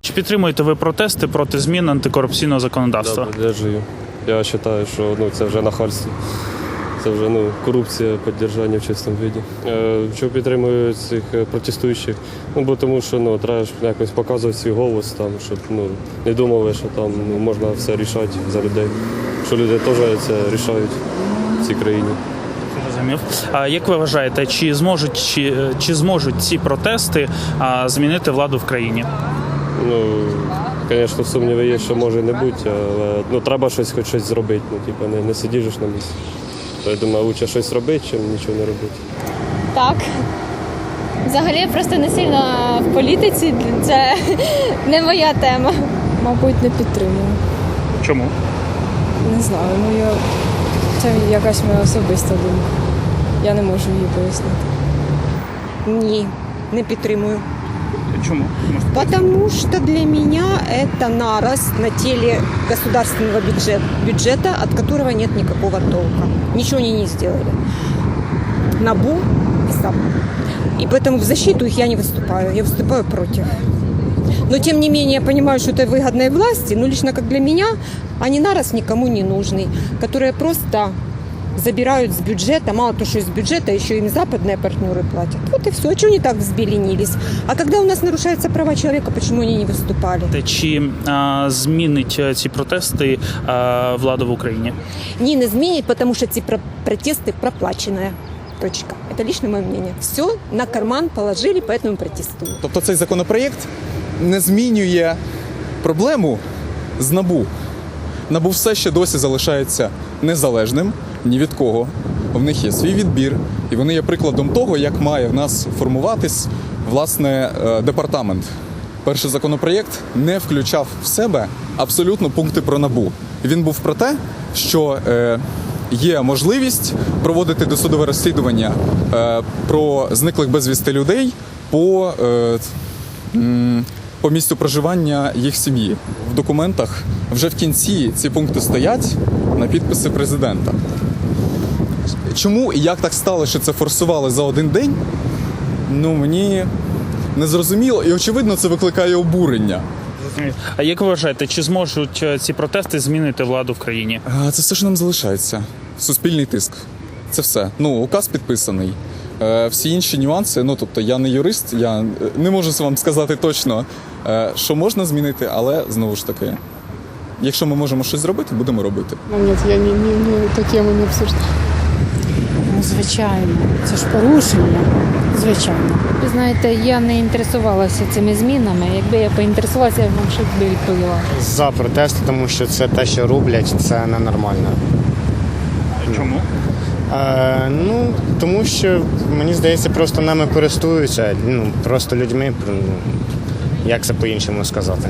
Чи підтримуєте ви протести проти змін антикорупційного законодавства? Да, поддерживаю. Я вважаю, що ну, це вже нахальство. Це вже ну, корупція, підтримання в чистому віді. Е, чого підтримую цих е, протестуючих? Ну, бо тому що ну, треба ж якось показувати свій голос, там, щоб ну, не думали, що там ну, можна все рішати за людей. Що люди теж це рішають в цій країні. Зрозумів. А як ви вважаєте, чи зможуть чи, чи зможуть ці протести змінити владу в країні? Ну, звісно, сумніви є, що може не бути, але ну, треба щось хоч щось зробити. Ну, типу, не, не сидиш на місці. То я думаю, краще щось робити, чим нічого не робити. Так. Взагалі я просто не сильно в політиці, це не моя тема. Мабуть, не підтримую. Чому? Не знаю. Ну це якась моя особиста думка. Я не можу її пояснити. Ні, не підтримую. Чому? Потому что для меня это нарост на теле государственного бюджет- бюджета, от которого нет никакого толка. Ничего они не сделали. НАБУ и САП. И поэтому в защиту их я не выступаю, я выступаю против. Но тем не менее я понимаю, что это выгодной власти, но лично как для меня они нарост никому не нужный, которые просто забирают с бюджета, мало того, что из бюджета, еще им западные партнеры платят. Вот и все. А чего они так взбеленились? А когда у нас нарушаются права человека, почему они не выступали? Чи а, змінить е, ці протести а, влада в Україні? Не не изменить, потому что эти про- протесты проплаченные. Точка. Это лично мое мнение. Все на карман положили, поэтому протестуют. Тобто цей законопроєкт не змінює проблему з набу. Набу все ще досі залишається незалежним ні від кого. В них є свій відбір, і вони є прикладом того, як має в нас формуватись власне е, департамент. Перший законопроєкт не включав в себе абсолютно пункти про набу. Він був про те, що е, є можливість проводити досудове розслідування е, про зниклих безвісти людей по по місцю проживання їх сім'ї. В документах вже в кінці ці пункти стоять на підписи президента. Чому і як так стало, що це форсували за один день? Ну мені не зрозуміло, і очевидно, це викликає обурення. А як ви вважаєте, чи зможуть е, ці протести змінити владу в країні? Це все, що нам залишається. Суспільний тиск. Це все. Ну, указ підписаний. Е, Всі інші нюанси, ну тобто я не юрист, я е, не можу вам сказати точно, е, що можна змінити, але знову ж таки, якщо ми можемо щось зробити, будемо робити. Ну, ні, я ні, ні, ні, эту тему не обсуждаю. Ну, звичайно, це ж порушення. Звичайно. Ви знаєте, я не інтересувалася цими змінами. Якби я поінтересувалася, я б вам щось би відповіла. За протести, тому що це те, що роблять, це ненормально. Чому? Е, ну, тому що мені здається, просто нами користуються, ну, просто людьми. ну, Як це по-іншому сказати?